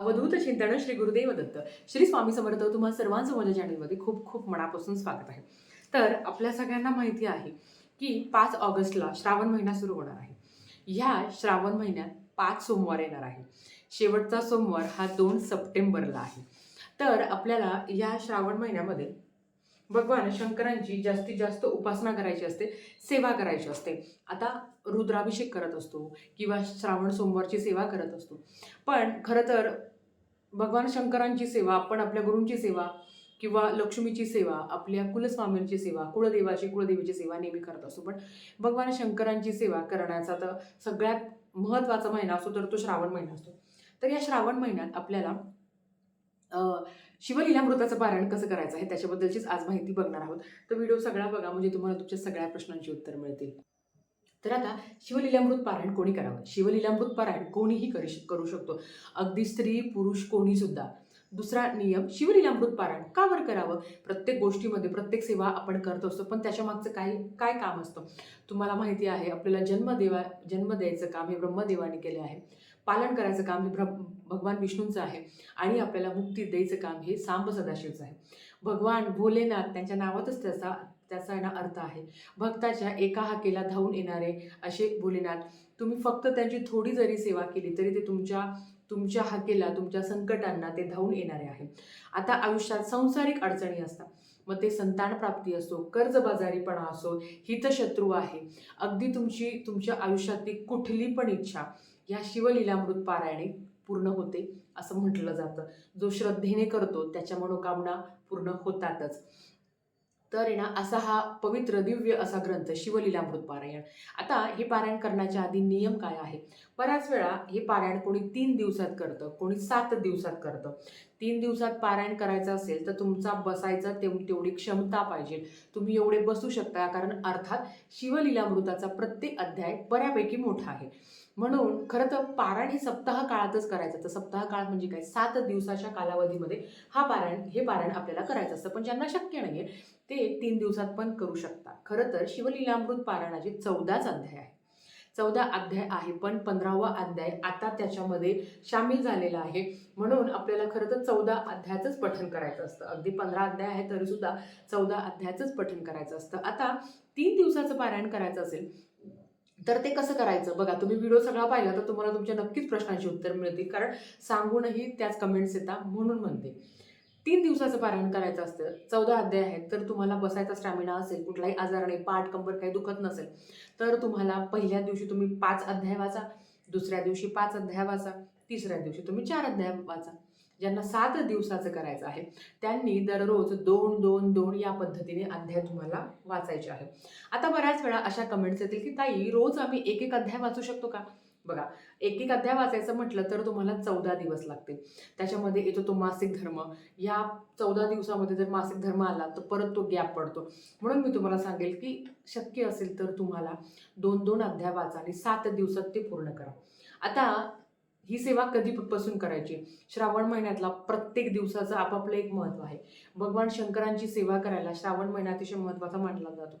अवधूत चिंतन श्री गुरुदेव दत्त. श्री स्वामी समर्थ तुम्हा सर्वांचं माझ्या चॅनलमध्ये खूप खूप मनापासून स्वागत आहे. तर आपल्या सगळ्यांना माहिती आहे की पाच ऑगस्टला श्रावण महिना सुरू होणार आहे. ह्या श्रावण महिन्यात पाच सोमवार येणार आहे. शेवटचा सोमवार हा दोन सप्टेंबरला आहे. तर आपल्याला या श्रावण महिन्यामध्ये भगवान शंकरांची जास्तीत जास्त उपासना करायची असते सेवा करायची असते. आता रुद्राभिषेक करत असतो किंवा श्रावण सोमवारची सेवा करत असतो. पण खरं तर भगवान शंकरांची सेवा आपण आपल्या गुरूंची सेवा किंवा लक्ष्मीची सेवा आपल्या कुलस्वामींची सेवा कुळदेवाची कुळदेवीची सेवा नेहमी करत असतो. पण भगवान शंकरांची सेवा करण्याचा तर सगळ्यात महत्त्वाचा महिना असतो तर तो श्रावण महिना असतो. तर या श्रावण महिन्यात आपल्याला शिवलीलामृताचं पारायण कसं करायचं आहे त्याच्याबद्दलचीच आज माहिती बघणार आहोत. तर व्हिडिओ सगळा बघा म्हणजे तुम्हाला तुमच्या सगळ्या प्रश्नांची उत्तर मिळतील. तर आता शिवलीलामृत पारायण कोणी करावं? शिवलीलामृत पारायण कोणीही करू करू शकतो. अगदी स्त्री पुरुष कोणीसुद्धा दुसरा नियम शिवलीलामृत पारायण का बरं करावं? प्रत्येक गोष्टीमध्ये प्रत्येक सेवा आपण करत असतो पण त्याच्या मागचं काय काय काम असतं? तुम्हाला माहिती आहे आपल्याला जन्म देवा जन्म द्यायचं काम हे ब्रह्मदेवाने केले आहे. पालन करायचं काम हे ब्रह्म भगवान विष्णूंचं आहे आणि आपल्याला मुक्ती द्यायचं काम हे सांब सदाशिवचं आहे. भगवान भोलेनाथ त्यांच्या नावातच त्याचा त्याचा आहे ना अर्थ आहे. भक्ताच्या एका हाकेला धावून येणारे असे भोलेनाथ तुम्ही फक्त त्यांची थोडी जरी सेवा केली तरी ते तुमच्या तुमच्या हाकेला तुमच्या संकटांना ते धावून येणारे आहे. आता आयुष्यात सांसारिक अडचणी असतात. मग ते संतान प्राप्ती असो कर्जबाजारीपणा असो हितशत्रू आहे. अगदी तुमची तुमच्या आयुष्यातली कुठली पण इच्छा या शिवलीलामृत पारायणे पूर्ण होते असं म्हटलं जातं. जो श्रद्धेने करतो त्याच्या मनोकामना पूर्ण होतातच. तर आहे ना असा हा पवित्र दिव्य असा ग्रंथ शिवलीलामृत पारायण. आता हे पारायण करण्याच्या आधी नियम काय आहे? बऱ्याच वेळा हे पारायण कोणी तीन दिवसात करतं कोणी सात दिवसात करतं. तीन दिवसात पारायण करायचं असेल तर तुमचा बसायचा तेव तेवढी क्षमता पाहिजे. तुम्ही एवढे बसू शकता कारण अर्थात शिवलीलामृताचा प्रत्येक अध्याय बऱ्यापैकी मोठा आहे. म्हणून खरं तर पारायण हे सप्ताह काळातच करायचं. तर सप्ताह काळ म्हणजे काय? सात दिवसाच्या कालावधीमध्ये हा पारायण हे पारायण आपल्याला करायचं असतं. पण ज्यांना शक्य नाही आहे ते तीन दिवसात पण करू शकता खरं तर शिवलीलामृत पारायणाचे चौदाच अध्याय आहे चौदा अध्याय आहे पण पंधरावा अध्याय आता त्याच्यामध्ये सामील झालेला आहे. म्हणून आपल्याला खरं तर चौदा अध्यायाचंच पठण करायचं असतं. अगदी पंधरा अध्याय आहे तरी सुद्धा चौदा अध्यायाचंच पठण करायचं असतं. आता तीन दिवसाचं पारायण करायचं असेल तर ते कसं करायचं? बघा तुम्ही व्हिडिओ सगळा पाहिला तर तुम्हाला तुमच्या नक्कीच प्रश्नांची उत्तर मिळतील. कारण सांगूनही त्याच कमेंट्स येतात म्हणून म्हणते. तीन दिवसाचं पारायण करायचं असतं. चौदा अध्याय आहेत. तर तुम्हाला बसायचा स्टॅमिना असेल कुठलाही आजार नाही पाठ कंबर काही दुखत नसेल तर तुम्हाला पहिल्या दिवशी तुम्ही पाच अध्याय वाचा दुसऱ्या दिवशी पाच अध्याय वाचा तिसऱ्या दिवशी तुम्ही चार अध्याय वाचा. ज्यांना सात दिवसाचं करायचं आहे त्यांनी दररोज दोन दोन दोन या पद्धतीने अध्याय तुम्हाला वाचायचे आहे आता बऱ्याच वेळा अशा कमेंट्स येतील की ताई रोज आम्ही एक एक अध्याय वाचू शकतो का? बघा एक एक अध्याय वाचायचं म्हटलं तर तुम्हाला चौदा दिवस लागतील. त्याच्यामध्ये येतो तो मासिक धर्म. या चौदा दिवसामध्ये जर मासिक धर्म आला तर परत तो गॅप पडतो. म्हणून मी तुम्हाला सांगेल की शक्य असेल तर तुम्हाला दोन दोन अध्याय वाचा आणि सात दिवसात ते पूर्ण करा. आता ही सेवा कधीपासून करायची? श्रावण महिन्यातला प्रत्येक दिवसाचं आपापलं एक महत्त्व आहे. भगवान शंकरांची सेवा करायला श्रावण महिना अतिशय महत्त्वाचा मानला जातो.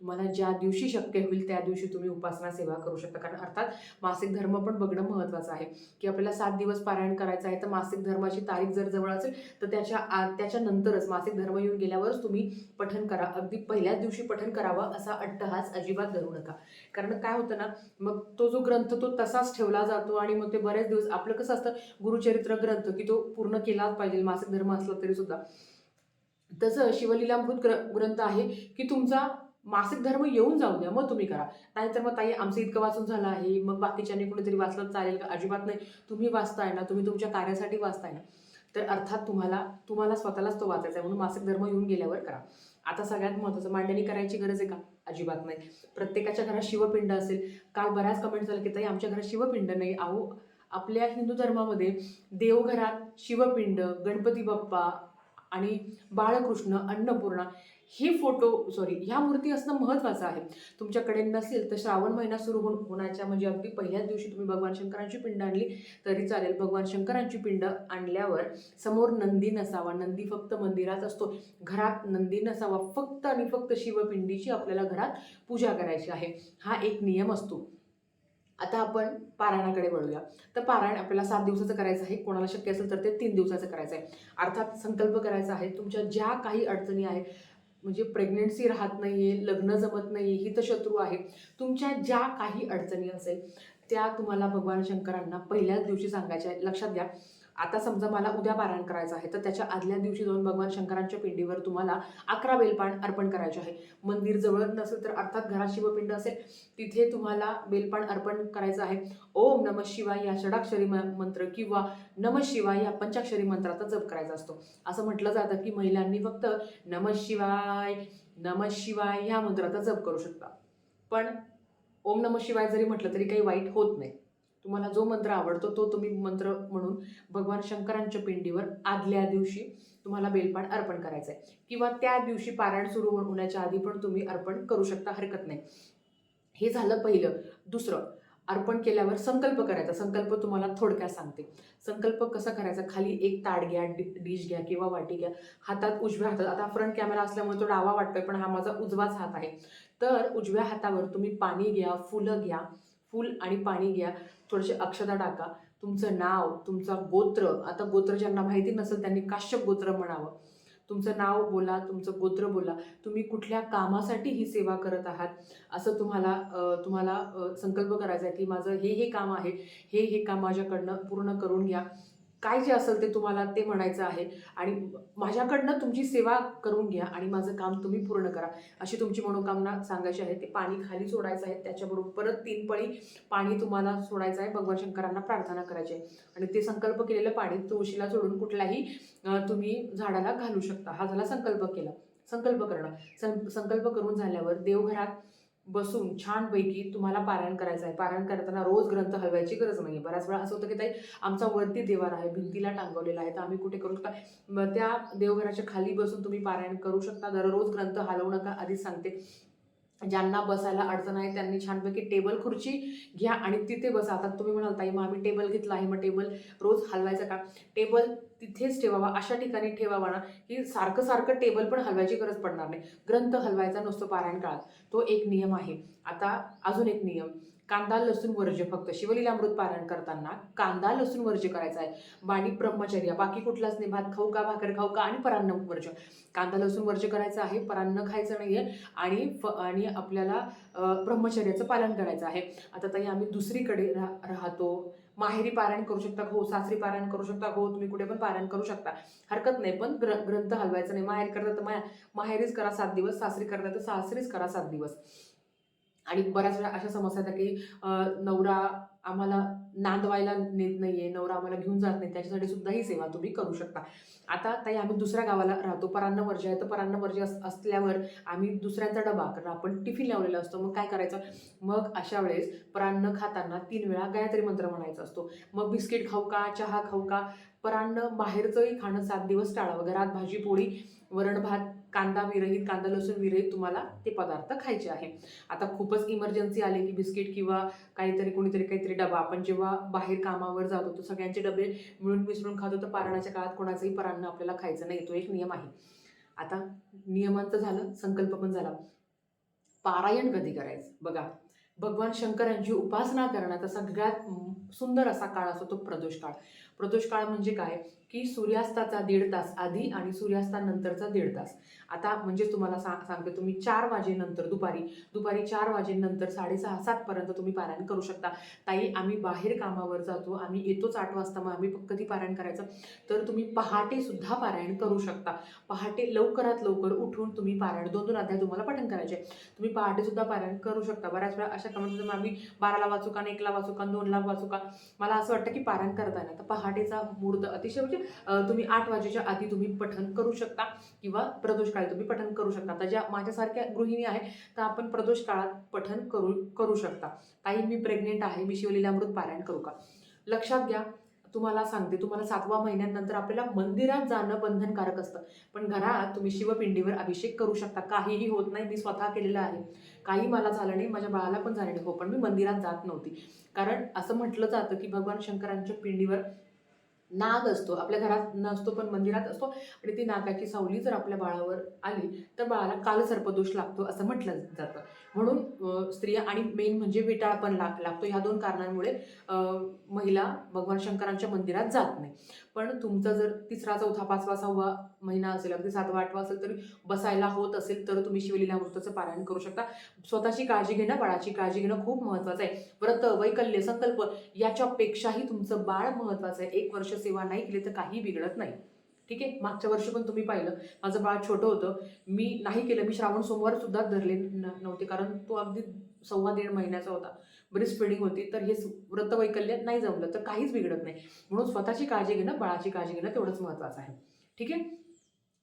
तुम्हाला ज्या दिवशी शक्य होईल त्या दिवशी तुम्ही उपासना सेवा करू शकता. कारण अर्थात मासिक धर्म पण बघणं महत्त्वाचं आहे. की आपल्याला सात दिवस पारायण करायचं आहे तर मासिक धर्माची तारीख जर जवळ असेल तर त्याच्या आ त्याच्यानंतरच मासिक धर्म येऊन गेल्यावरच तुम्ही पठन करा. अगदी पहिल्याच दिवशी पठन करावं असा अट्टहास अजिबात धरू नका. कारण काय होतं ना मग तो जो ग्रंथ तो तसाच ठेवला जातो आणि मग ते बरेच दिवस आपलं कसं असतं गुरुचरित्र ग्रंथ की तो पूर्ण केलाच पाहिजे मासिक धर्म असला तरी सुद्धा. तसं शिवलीलामृत ग्र ग्रंथ आहे की तुमचा मासिक धर्म येऊन जाऊ द्या मग तुम्ही करा. नाहीतर मग ताई आमचं इतकं वाचून झालं आहे मग बाकीच्याने कुणीतरी वाचलं चालेल का? अजिबात नाही. तुम्ही वाचताय ना तुम्ही तुमच्या कार्यासाठी वाचताय ना. तर अर्थात तुम्हाला तुम्हाला स्वतःलाच तो वाचायचा आहे. म्हणून मासिक धर्म येऊन गेल्यावर करा. आता सगळ्यात महत्त्वाचं मांडणी करायची गरज आहे का? अजिबात नाही. प्रत्येकाच्या घरात शिवपिंड असेल. काल बऱ्याच कमेंट झालं की ताई आमच्या घरात शिवपिंड नाही. अहो आपल्या हिंदू धर्मामध्ये देवघरात शिवपिंड गणपती बाप्पा आणि बाळकृष्ण अन्नपूर्णा हे फोटो सॉरी ह्या मूर्ती असणं महत्त्वाचं आहे. तुमच्याकडे नसेल तर श्रावण महिना सुरू होऊन होण्याच्या म्हणजे अगदी पहिल्याच दिवशी तुम्ही भगवान शंकरांची पिंड आणली तरी चालेल. भगवान शंकरांची पिंड आणल्यावर समोर नंदी नसावा. नंदी फक्त मंदिरात असतो. घरात नंदी नसावा. फक्त आणि फक्त शिवपिंडीची आपल्याला घरात पूजा करायची आहे. हा एक नियम असतो. आता आपण पारायणाकडे वळूया. तर पारायण आपल्याला सात दिवसाचं करायचं आहे. कोणाला शक्य असेल तर ते तीन दिवसाचं करायचं आहे. अर्थात संकल्प करायचा आहे. तुमच्या ज्या काही अडचणी आहेत म्हणजे प्रेग्नन्सी राहत नाही आहे लग्न जमत नाही आहे हितशत्रू आहे. तुमच्या ज्या काही अडचणी असेल त्या तुम्हाला भगवान शंकरांना पहिल्याच दिवशी सांगायच्या लक्षात घ्या. आता समजा मला उद्या पारायण करायचं आहे तर त्याच्या आदल्या दिवशी जाऊन भगवान शंकरांच्या पिंडीवर तुम्हाला अकरा बेलपान अर्पण करायचे आहे. मंदिर जवळ नसेल तर अर्थात घरात शिवपिंड असेल तिथे तुम्हाला बेलपान अर्पण करायचं आहे. ओम नम शिवाय या षडाक्षरी मंत्र किंवा नम शिवाय या पंचाक्षरी मंत्राचा जप करायचा असतो. असं म्हटलं जातं की महिलांनी फक्त नम शिवाय नम शिवाय ह्या मंत्राचा जप करू शकता. पण ओम नम शिवाय जरी म्हटलं तरी काही वाईट होत नाही. तुम्हाला जो मंत्र आवडतो तो तुम्ही मंत्र म्हणून भगवान शंकरांच्या पिंडीवर आदल्या दिवशी तुम्हाला बेलपान अर्पण करायचं आहे किंवा त्या दिवशी पारायण सुरू होण्याच्या आधी पण तुम्ही अर्पण करू शकता हरकत नाही. हे झालं पहिलं. दुसरं अर्पण केल्यावर संकल्प करायचा. संकल्प तुम्हाला थोडक्यात सांगते. संकल्प कसा करायचा? खाली एक ताट घ्या डि- डिश घ्या किंवा वाटी घ्या. हातात उजव्या हातात आता फ्रंट कॅमेरा असल्यामुळे तो डावा वाटतोय पण हा माझा उजवाच हात आहे. तर उजव्या हातावर तुम्ही पाणी घ्या फुलं घ्या. फूल आणि पाणी घ्या. थोडेसे अक्षता टाका. तुमचं नाव तुमचा गोत्र आता गोत्र ज्यांना माहिती नसेल त्यांनी काश्यप गोत्र म्हणावं. तुमचं नाव बोला तुमचं गोत्र बोला. तुम्ही कुठल्या कामासाठी ही सेवा करत आहात? असं तुम्हाला तुम्हाला संकल्प करायचा आहे की माझं हे हे काम आहे. हे हे काम माझ्याकडनं पूर्ण करून घ्या. काय जे असेल ते तुम्हाला ते म्हणायचं आहे. आणि माझ्याकडनं तुमची सेवा करून घ्या आणि माझं काम तुम्ही पूर्ण करा. अशी तुमची मनोकामना सांगायची आहे. ते पाणी खाली सोडायचं आहे. त्याच्याबरोबर परत तीन पळी पाणी तुम्हाला सोडायचं आहे. भगवान शंकरांना प्रार्थना करायची आहे. आणि ते संकल्प केलेलं पाणी तुळशीला सोडून कुठल्याही तुम्ही झाडाला घालू शकता. हा झाला संकल्प केला. संकल्प करणं. सं संकल्प करून झाल्यावर देवघरात बसून छानपैकी तुम्हाला पारायण करायचं आहे. पारायण करताना रोज ग्रंथ हलवायची गरज नाही बऱ्याच वेळा असं होतं की ताई आमचा वरती देवार आहे भिंतीला टांगवलेला आहे तर आम्ही कुठे करू शकता? मग त्या देवघराच्या खाली बसून तुम्ही पारायण करू शकता. दररोज ग्रंथ हलवू नका आधीच सांगते. ज्यांना बसायला अडचण आहे त्यांनी छानपैकी टेबल खुर्ची घ्या आणि तिथे बसा. आता तुम्ही म्हणाल ताई मग आम्ही टेबल घेतला आहे मग टेबल रोज हलवायचं का? टेबल तिथेच ठेवावा अशा ठिकाणी ठेवावा ना की सारखं सारखं टेबल पण हलवायची गरज पडणार नाही. ग्रंथ हलवायचा नसतो पारायण काळात. तो एक नियम आहे. आता अजून एक नियम. कांदा लसूण वर्ज्य फक्त. शिवलीलामृत पारायण करताना कांदा लसूण वर्ज्य करायचा आहे. बाणी ब्रह्मचर्य. बाकी कुठलाच नाही. भात खाऊ का भाकर खाऊ का आणि परान्न वर्ज्य. कांदा लसूण वर्ज्य करायचं आहे. परान्न खायचं नाही आहे आणि फ आणि आपल्याला ब्रह्मचर्याचं पालन करायचं आहे. आता ताई आम्ही दुसरीकडे रा राहतो. माहेरी पारायण करू शकता हो? सासरी पारायण करू शकता हो? तुम्ही कुठे पण पारायण करू शकता. हरकत नाही. पण ग्र ग्रंथ हलवायचा नाही. माहेर करता तर माया माहेरीच करा सात दिवस सासरी करता तर सासरीच करा सात दिवस. आणि बऱ्याच वेळा अशा समस्या येतात की नवरा आम्हाला नांदवायला नेत नाही आहे नवरा आम्हाला घेऊन जात नाही त्याच्यासाठी सुद्धा ही सेवा तुम्ही करू शकता. आता ताई आम्ही दुसऱ्या गावाला राहतो परान्न वर्ज्य आहे तर परान्न वर्ज्य असल्यावर आम्ही दुसऱ्यांचा डबा कारण आपण टिफिन लावलेला असतो मग काय करायचं? मग अशा वेळेस परान्न खाताना तीन वेळा गायत्री मंत्र म्हणायचा असतो. मग बिस्किट खाऊ का चहा खाऊ का? परान्न बाहेरचंही खाणं सात दिवस टाळावं घरात भाजी पोळी वरण भात कांदा विरहित कांदा लसूण विरहित तुम्हाला ते पदार्थ खायचे आहे. आता खूपच इमर्जन्सी आले की बिस्किट किंवा काहीतरी कोणीतरी काहीतरी डबा. आपण जेव्हा बाहेर कामावर जातो तर सगळ्यांचे डबे मिळून मिसळून खातो तर पारणाच्या काळात कोणाचंही परान्न आपल्याला खायचं नाही. तो एक नियम आहे. आता नियमांचं झालं संकल्प पण झाला. पारायण कधी करायचं? बघा भगवान शंकरांची उपासना करण्याचा सगळ्यात सुंदर असा काळ असतो तो प्रदोष काळ. प्रदोष काळ म्हणजे काय? की सूर्यास्ताचा दीड तास आधी आणि सूर्यास्तानंतरचा दीड तास. आता म्हणजे तुम्हाला सा सांगते तुम्ही चार वाजेनंतर दुपारी दुपारी चार वाजेनंतर साडेसहा सातपर्यंत तुम्ही पारायण करू शकता. ताई आम्ही बाहेर कामावर जातो आम्ही येतोच आठ वाजता मग आम्ही कधी पारायण करायचं. तर तुम्ही पहाटेसुद्धा पारायण करू शकता. पहाटे लवकरात लवकर उठून तुम्ही पारायण दोन दोन अध्याय तुम्हाला पठण करायचे. तुम्ही पहाटेसुद्धा पारायण करू शकता. बऱ्याच वेळा अशा कमेंट मग आम्ही बाराला वाचू का एकला वाचू का दोनला वाचू का? मला असं वाटतं की पारायण करताना तर पहाटेचा मुहूर्त अतिशय म्हणजे तुम्ही आठ वाजेच्या आधी तुम्ही पठन करू शकता किंवा प्रदोष काळी तुम्ही पठन करू शकता. आता ज्या माझ्यासारख्या गृहिणी आहे तर आपण प्रदोष काळात पठन करू करू शकता. ताई मी प्रेग्नेंट आहे मी शिवलीलामृत पारायण करू का? लक्षात घ्या तुम्हाला सांगते तुम्हाला सातवा महिन्यानंतर आपल्याला मंदिरात जाणं बंधनकारक असतं. पण घरात तुम्ही शिवपिंडीवर अभिषेक करू शकता. काहीही होत नाही मी स्वतः केलेलं आहे. काही मला झालं नाही माझ्या बाळाला पण झालं नाही. हो पण मी मंदिरात जात नव्हती. कारण असं म्हटलं जातं की भगवान शंकरांच्या पिंडीवर नाग असतो आपल्या घरात नसतो पण मंदिरात असतो. आणि ती नागाची सावली जर आपल्या बाळावर आली तर बाळाला कालसर्पदोष लागतो असं म्हटलं जातं. म्हणून स्त्रिया आणि मेन म्हणजे विटाळ पण लाग लागतो. ह्या दोन कारणांमुळे महिला भगवान शंकरांच्या मंदिरात जात नाही. पण तुमचा जर तिसरा चौथा पाचवा सहावा महिना असेल अगदी सातवा आठवा असेल तरी बसायला होत असेल तर तुम्ही शिवलीला शिवलीलामृताचं पारायण करू शकता. स्वतःची काळजी घेणं बाळाची काळजी घेणं खूप महत्त्वाचं आहे. व्रत वैकल्य संकल्प याच्यापेक्षाही तुमचं बाळ महत्त्वाचं आहे. एक वर्ष सेवा नाही केली तर काही बिघडत नाही. ठीक आहे? मागच्या वर्षी पण तुम्ही पाहिलं. माझं बाळ छोटं होतं. मी नाही केलं. मी श्रावण सोमवार सुद्धा धरले न- नव्हते. कारण तो अगदी सव्वा दीड महिन्याचा होता. बरीच स्प्रेडिंग होती. तर हे व्रतवैकल्य व्रत वैकल्य नाही जमलं. तर काहीच बिघडत नाही. म्हणून स्वतःची काळजी घेणं बाळाची काळजी घेणं तेवढंच महत्त्वाचं आहे. ठीक आहे?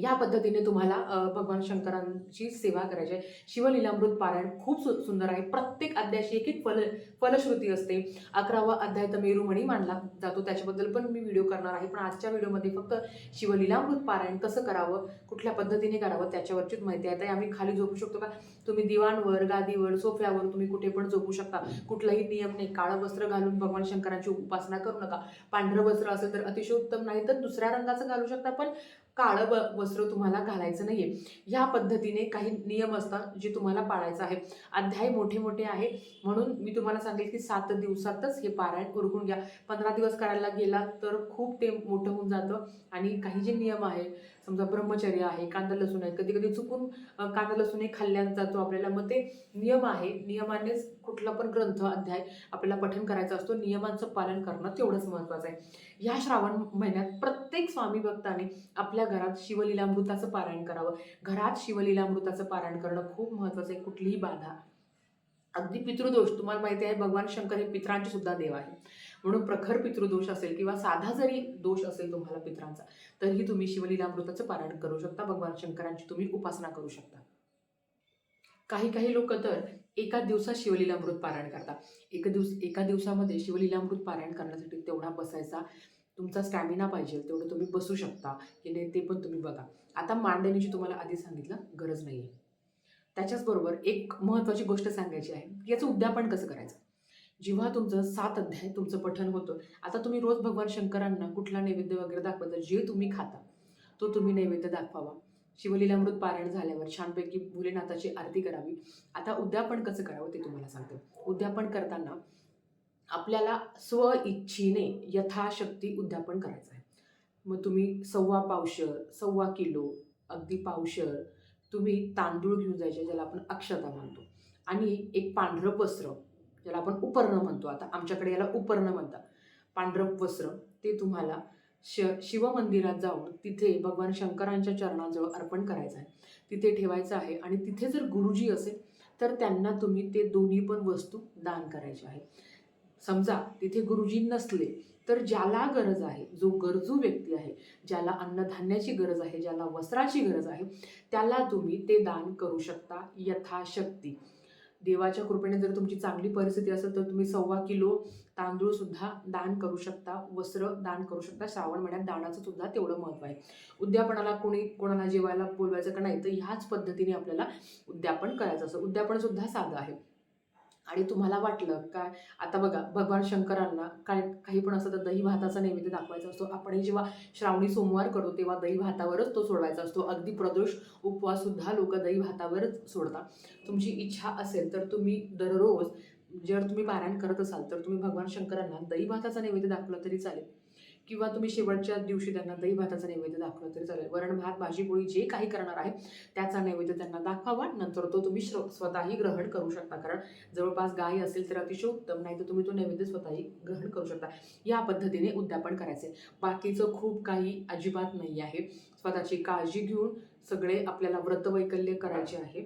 या पद्धतीने तुम्हाला भगवान शंकरांची सेवा करायची आहे. शिवलीलामृत पारायण खूप सु सुंदर आहे. प्रत्येक अध्यायाशी एक एक फल फलश्रुती असते. अकरावा अध्याय तर मेरुमणी मानला जातो. त्याच्याबद्दल पण मी व्हिडिओ करणार आहे. पण आजच्या व्हिडिओमध्ये फक्त शिवलीलामृत पारायण कसं करावं कुठल्या पद्धतीने करावं त्याच्यावरचीच माहिती आहे. तर आम्ही खाली झोपू शकतो का? तुम्ही दिवाणवर गादीवर सोफ्यावर तुम्ही कुठे पण झोपू शकता. कुठलाही नियम नाही. काळं वस्त्र घालून भगवान शंकरांची उपासना करू नका. पांढरं वस्त्र असेल तर अतिशय उत्तम नाही तर दुसऱ्या रंगाचं घालू शकता. पण काळं ब वस्त्र तुम्हाला घालायचं नाही आहे ह्या पद्धतीने काही नियम असतात जे तुम्हाला पाळायचं आहे. अध्याय मोठे मोठे आहे. म्हणून मी तुम्हाला सांगेल की सात दिवसातच हे पारायण उरकून घ्या. पंधरा दिवस करायला गेला तर खूप ते मोठं होऊन जातं आणि काही जे नियम आहे समजा ब्रह्मचर्य आहे कांदा लसूण आहे कधी कधी चुकून कांदा कांदा लसूणही खाल्ल्या जातो आपल्याला मग ते नियम आहे नियमानेच कुठला पण ग्रंथ अध्याय आपल्याला पठन करायचा असतो नियमांचं पालन करणं तेवढंच महत्त्वाचं आहे. ह्या श्रावण महिन्यात प्रत्येक स्वामी भक्ताने आपल्या घरात शिवलीलामृताचं पारायण करावं. घरात शिवलीलामृताचं पारायण करणं खूप महत्त्वाचं आहे कुठलीही बाधा. अगदी पितृदोष तुम्हाला माहिती आहे भगवान शंकर हे पित्रांचे सुद्धा देव आहे म्हणून प्रखर पितृदोष असेल किंवा साधा जरी दोष असेल तुम्हाला पित्रांचा तरीही तुम्ही शिवलीलामृताचं पारायण करू शकता भगवान शंकरांची तुम्ही उपासना करू शकता. काही काही लोक तर एका दिवसात शिवलीलामृत पारायण करतात. एका दिवस एका दिवसामध्ये शिवलीलामृत पारायण करण्यासाठी तेवढा बसायचा तुमचा स्टॅमिना पाहिजे तेवढं तुम्ही बसू शकता की नाही ते पण तुम्ही बघा. आता मांडणीची तुम्हाला आधी सांगितलं गरज नाही आहे त्याच्याचबरोबर एक महत्त्वाची गोष्ट सांगायची आहे की याचं उद्यापन कसं करायचं? जेव्हा तुमचं सात अध्याय तुमचं पठन होतं आता तुम्ही रोज भगवान शंकरांना कुठला नैवेद्य वगैरे दाखवता जे तुम्ही खाता तो तुम्ही नैवेद्य दाखवावा. शिवलीलामृत पारायण झाल्यावर छानपैकी भोलेनाथाची आरती करावी. आता उद्यापन कसं करावं ते तुम्हाला सांगते. उद्यापन करताना आपल्याला स्व इच्छेने यथाशक्ती उद्यापन करायचं आहे. मग तुम्ही सव्वा पावशर सव्वा किलो अगदी पावशर तुम्ही तांदूळ घेऊन जायचे ज्याला आपण अक्षता मानतो आणि एक पांढरं पसरं ज्याला आपण उपर्ण म्हणतो. आता आमच्याकडे याला उपर्ण म्हणतात. पांढरं वस्त्र ते तुम्हाला श शिवमंदिरात जाऊन तिथे भगवान शंकरांच्या चरणाजवळ अर्पण करायचं आहे. तिथे ठेवायचं आहे आणि तिथे जर गुरुजी असेल तर त्यांना तुम्ही ते दोन्ही पण वस्तू दान करायचे आहे. समजा तिथे गुरुजी नसले तर ज्याला गरज आहे जो गरजू व्यक्ती आहे ज्याला अन्नधान्याची गरज आहे ज्याला वस्त्राची गरज आहे त्याला तुम्ही ते दान करू शकता यथाशक्ती. देवाच्या कृपेने जर तुमची चांगली परिस्थिती असेल तर तुम्ही सव्वा किलो तांदूळसुद्धा दान करू शकता वस्त्र दान करू शकता. श्रावण महिन्यात दानाचं सुद्धा तेवढं महत्त्व आहे. उद्यापनाला कोणी कोणाला जेवायला बोलवायचं का नाही तर ह्याच पद्धतीने आपल्याला उद्यापन करायचं असतं. उद्यापनसुद्धा साधं आहे. आणि तुम्हाला वाटलं काय आता बघा भगवान शंकरांना काय काही पण असं तर दही भाताचा नैवेद्य दाखवायचा असतो. आपणही जेव्हा श्रावणी सोमवार करतो तेव्हा दही भातावरच तो सोडवायचा असतो. अगदी प्रदोष उपवाससुद्धा लोक दही भातावरच सोडतात. तुमची इच्छा असेल तर तुम्ही दररोज जर तुम्ही पारायण करत असाल तर तुम्ही भगवान शंकरांना दही भाताचा नैवेद्य दाखवला तरी चालेल. किंवा तुम्ही शेवटच्या दिवशी त्यांना दही भाताचा नैवेद्य दाखवला तरी चालेल. वरण भात भाजी पोळी जे काही करणार आहे त्याचा नैवेद्य त्यांना दाखवावा. नंतर तो तुम्ही श्र स्वतःही ग्रहण करू शकता. कारण जवळपास गाय असेल तर अतिशय उत्तम नाही तर तुम्ही तो नैवेद्य स्वतःही ग्रहण करू शकता. या पद्धतीने उद्यापन करायचे. बाकीचं खूप काही अजिबात नाही आहे. स्वतःची काळजी घेऊन सगळे आपल्याला व्रतवैकल्य करायचे आहे.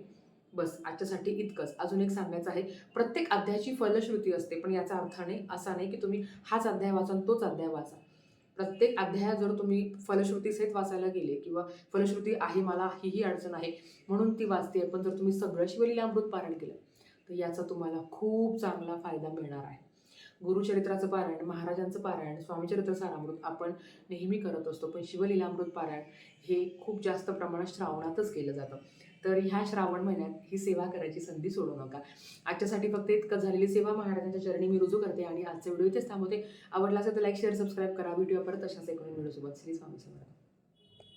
बस आजच्यासाठी इतकंच. अजून एक सांगायचं आहे. प्रत्येक अध्यायाची फलश्रुती असते पण याचा अर्थ नाही असा नाही की तुम्ही हाच अध्याय वाचा तोच अध्याय वाचा. प्रत्येक अध्याय जर तुम्ही फलश्रुतीसहित वाचायला गेले किंवा फलश्रुती आहे मला ही ही अडचण आहे म्हणून ती वाचते पण जर तुम्ही सगळं शिवलीलामृत पारायण केलं तर याचा तुम्हाला खूप चांगला फायदा मिळणार आहे. गुरुचरित्राचं पारायण महाराजांचं पारायण स्वामीचरित्र सारामृत आपण नेहमी करत असतो पण शिवलीलामृत पारायण हे खूप जास्त प्रमाणात श्रावणातच केलं जातं. तर ह्या श्रावण महिन्यात ही सेवा करायची संधी सोडू नका. आजच्यासाठी फक्त इतकं झालेली सेवा महाराजांच्या चरणी मी रुजू करते आणि आजचे व्हिडिओ इथेच थांबवते. आवडला असेल तर लाईक शेअर सबस्क्राईब करा. व्हिडिओ परत अशाच एक व्हिडिओसोबत श्री स्वामी समर्थ.